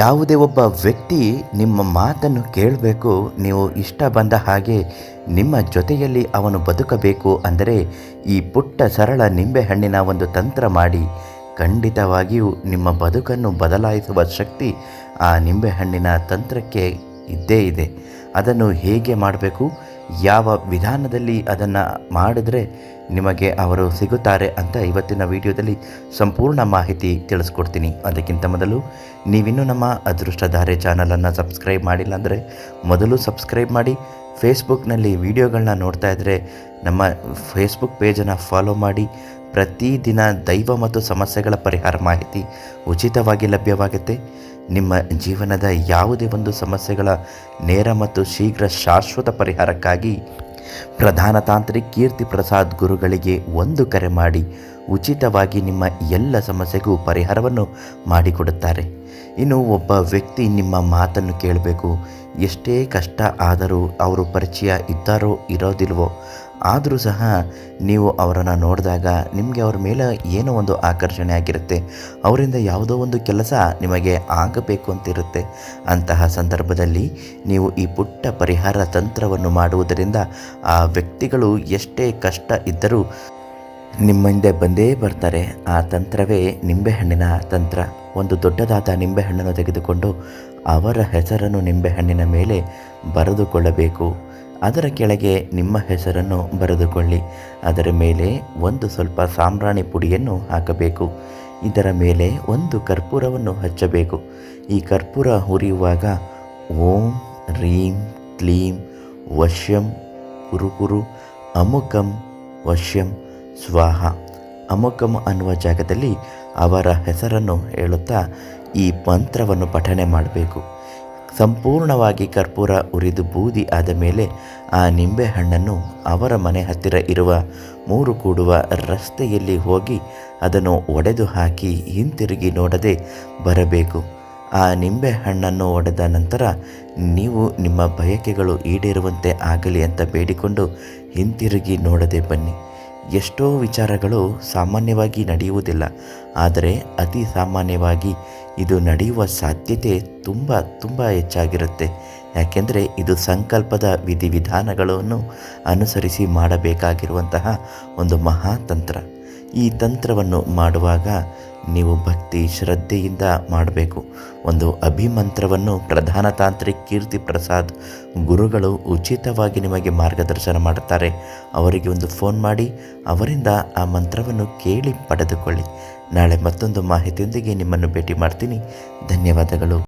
ಯಾವುದೇ ಒಬ್ಬ ವ್ಯಕ್ತಿ ನಿಮ್ಮ ಮಾತನ್ನು ಕೇಳಬೇಕು, ನೀವು ಇಷ್ಟ ಬಂದ ಹಾಗೆ ನಿಮ್ಮ ಜೊತೆಯಲ್ಲಿ ಅವನು ಬದುಕಬೇಕು ಅಂದರೆ ಈ ಪುಟ್ಟ ಸರಳ ನಿಂಬೆಹಣ್ಣಿನ ಒಂದು ತಂತ್ರ ಮಾಡಿ. ಖಂಡಿತವಾಗಿಯೂ ನಿಮ್ಮ ಬದುಕನ್ನು ಬದಲಾಯಿಸುವ ಶಕ್ತಿ ಆ ನಿಂಬೆಹಣ್ಣಿನ ತಂತ್ರಕ್ಕೆ ಇದ್ದೇ ಇದೆ. ಅದನ್ನು ಹೇಗೆ ಮಾಡಬೇಕು? ಯಾವ ವಿಧಾನದಲ್ಲಿ ಅದನ್ನು ಮಾಡಿದರೆ ನಿಮಗೆ ಅವರು ಸಿಗುತ್ತಾರೆ ಅಂತ ಇವತ್ತಿನ ವಿಡಿಯೋದಲ್ಲಿ ಸಂಪೂರ್ಣ ಮಾಹಿತಿ ತಿಳಿಸ್ಕೊಡ್ತೀನಿ. ಅದಕ್ಕಿಂತ ಮೊದಲು ನೀವಿನ್ನೂ ನಮ್ಮ ಅದೃಷ್ಟಧಾರೆ ಚಾನಲನ್ನು ಸಬ್ಸ್ಕ್ರೈಬ್ ಮಾಡಿಲ್ಲ ಅಂದರೆ ಮೊದಲು ಸಬ್ಸ್ಕ್ರೈಬ್ ಮಾಡಿ. ಫೇಸ್ಬುಕ್ನಲ್ಲಿ ವಿಡಿಯೋಗಳನ್ನ ನೋಡ್ತಾ ಇದ್ದರೆ ನಮ್ಮ ಫೇಸ್ಬುಕ್ ಪೇಜನ್ನು ಫಾಲೋ ಮಾಡಿ. ಪ್ರತಿದಿನ ದೈವ ಮತ್ತು ಸಮಸ್ಯೆಗಳ ಪರಿಹಾರ ಮಾಹಿತಿ ಉಚಿತವಾಗಿ ಲಭ್ಯವಾಗುತ್ತೆ. ನಿಮ್ಮ ಜೀವನದ ಯಾವುದೇ ಒಂದು ಸಮಸ್ಯೆಗಳ ನೇರ ಮತ್ತು ಶೀಘ್ರ ಶಾಶ್ವತ ಪರಿಹಾರಕ್ಕಾಗಿ ಪ್ರಧಾನ ತಾಂತ್ರಿ ಕೀರ್ತಿ ಪ್ರಸಾದ್ ಗುರುಗಳಿಗೆ ಒಂದು ಕರೆ ಮಾಡಿ ಉಚಿತವಾಗಿ ನಿಮ್ಮ ಎಲ್ಲ ಸಮಸ್ಯೆಗೂ ಪರಿಹಾರವನ್ನು ಮಾಡಿಕೊಡುತ್ತಾರೆ. ಇನ್ನು ಒಬ್ಬ ವ್ಯಕ್ತಿ ನಿಮ್ಮ ಮಾತನ್ನು ಕೇಳಬೇಕು. ಎಷ್ಟೇ ಕಷ್ಟ ಆದರೂ ಅವರು ಪರಿಚಯ ಇದ್ದಾರೋ ಇರೋದಿಲ್ವೋ ಆದರೂ ಸಹ ನೀವು ಅವರನ್ನು ನೋಡಿದಾಗ ನಿಮಗೆ ಅವ್ರ ಮೇಲೆ ಏನೋ ಒಂದು ಆಕರ್ಷಣೆ ಆಗಿರುತ್ತೆ. ಅವರಿಂದ ಯಾವುದೋ ಒಂದು ಕೆಲಸ ನಿಮಗೆ ಆಗಬೇಕು ಅಂತಿರುತ್ತೆ. ಅಂತಹ ಸಂದರ್ಭದಲ್ಲಿ ನೀವು ಈ ಪುಟ್ಟ ಪರಿಹಾರ ತಂತ್ರವನ್ನು ಮಾಡುವುದರಿಂದ ಆ ವ್ಯಕ್ತಿಗಳು ಎಷ್ಟೇ ಕಷ್ಟ ಇದ್ದರೂ ನಿಮ್ಮ ಹಿಂದೆ ಬಂದೇ ಬರ್ತಾರೆ. ಆ ತಂತ್ರವೇ ನಿಂಬೆಹಣ್ಣಿನ ತಂತ್ರ. ಒಂದು ದೊಡ್ಡದಾದ ನಿಂಬೆಹಣ್ಣನ್ನು ತೆಗೆದುಕೊಂಡು ಅವರ ಹೆಸರನ್ನು ನಿಂಬೆಹಣ್ಣಿನ ಮೇಲೆ ಬರೆದುಕೊಳ್ಳಬೇಕು. ಅದರ ಕೆಳಗೆ ನಿಮ್ಮ ಹೆಸರನ್ನು ಬರೆದುಕೊಳ್ಳಿ. ಅದರ ಮೇಲೆ ಒಂದು ಸ್ವಲ್ಪ ಸಾಂಬ್ರಾಣಿ ಪುಡಿಯನ್ನು ಹಾಕಬೇಕು. ಇದರ ಮೇಲೆ ಒಂದು ಕರ್ಪೂರವನ್ನು ಹಚ್ಚಬೇಕು. ಈ ಕರ್ಪೂರ ಹುರಿಯುವಾಗ ಓಂ, ರೀಂ, ಕ್ಲೀಂ, ವಶ್ಯಂ, ಕುರುಕುರು, ಅಮುಕಂ, ವಶ್ಯಂ, ಸ್ವಾಹ. ಅಮುಕಂ ಅನ್ನುವ ಜಾಗದಲ್ಲಿ ಅವರ ಹೆಸರನ್ನು ಹೇಳುತ್ತಾ ಈ ಮಂತ್ರವನ್ನು ಪಠನೆ ಮಾಡಬೇಕು. ಸಂಪೂರ್ಣವಾಗಿ ಕರ್ಪೂರ ಉರಿದು ಬೂದಿ ಆದ ಮೇಲೆ ಆ ನಿಂಬೆಹಣ್ಣನ್ನು ಅವರ ಮನೆ ಹತ್ತಿರ ಇರುವ ಮೂರು ಕೂಡುವ ರಸ್ತೆಯಲ್ಲಿ ಹೋಗಿ ಅದನ್ನು ಒಡೆದು ಹಾಕಿ ಹಿಂತಿರುಗಿ ನೋಡದೆ ಬರಬೇಕು. ಆ ನಿಂಬೆಹಣ್ಣನ್ನು ಒಡೆದ ನಂತರ ನೀವು ನಿಮ್ಮ ಬಯಕೆಗಳು ಈಡೇರುವಂತೆ ಆಗಲಿ ಅಂತ ಬೇಡಿಕೊಂಡು ಹಿಂತಿರುಗಿ ನೋಡದೆ ಬನ್ನಿ. ಎಷ್ಟೋ ವಿಚಾರಗಳು ಸಾಮಾನ್ಯವಾಗಿ ನಡೆಯುವುದಿಲ್ಲ ಆದರೆ ಅತಿ ಸಾಮಾನ್ಯವಾಗಿ ಇದು ನಡೆಯುವ ಸಾಧ್ಯತೆ ತುಂಬ ತುಂಬ ಹೆಚ್ಚಾಗಿರುತ್ತೆ. ಯಾಕೆಂದರೆ ಇದು ಸಂಕಲ್ಪದ ವಿಧಿವಿಧಾನಗಳನ್ನು ಅನುಸರಿಸಿ ಮಾಡಬೇಕಾಗಿರುವಂತಹ ಒಂದು ಮಹಾತಂತ್ರ. ಈ ತಂತ್ರವನ್ನು ಮಾಡುವಾಗ ನೀವು ಭಕ್ತಿ ಶ್ರದ್ಧೆಯಿಂದ ಮಾಡಬೇಕು. ಒಂದು ಅಭಿಮಂತ್ರವನ್ನು ಪ್ರಧಾನ ತಾಂತ್ರಿಕ್ ಕೀರ್ತಿ ಪ್ರಸಾದ್ ಗುರುಗಳು ಉಚಿತವಾಗಿ ನಿಮಗೆ ಮಾರ್ಗದರ್ಶನ ಮಾಡುತ್ತಾರೆ. ಅವರಿಗೆ ಒಂದು ಫೋನ್ ಮಾಡಿ, ಅವರಿಂದ ಆ ಮಂತ್ರವನ್ನು ಕೇಳಿ ಪಡೆದುಕೊಳ್ಳಿ. ನಾಳೆ ಮತ್ತೊಂದು ಮಾಹಿತಿಯೊಂದಿಗೆ ನಿಮ್ಮನ್ನು ಭೇಟಿ ಮಾಡ್ತೀನಿ. ಧನ್ಯವಾದಗಳು.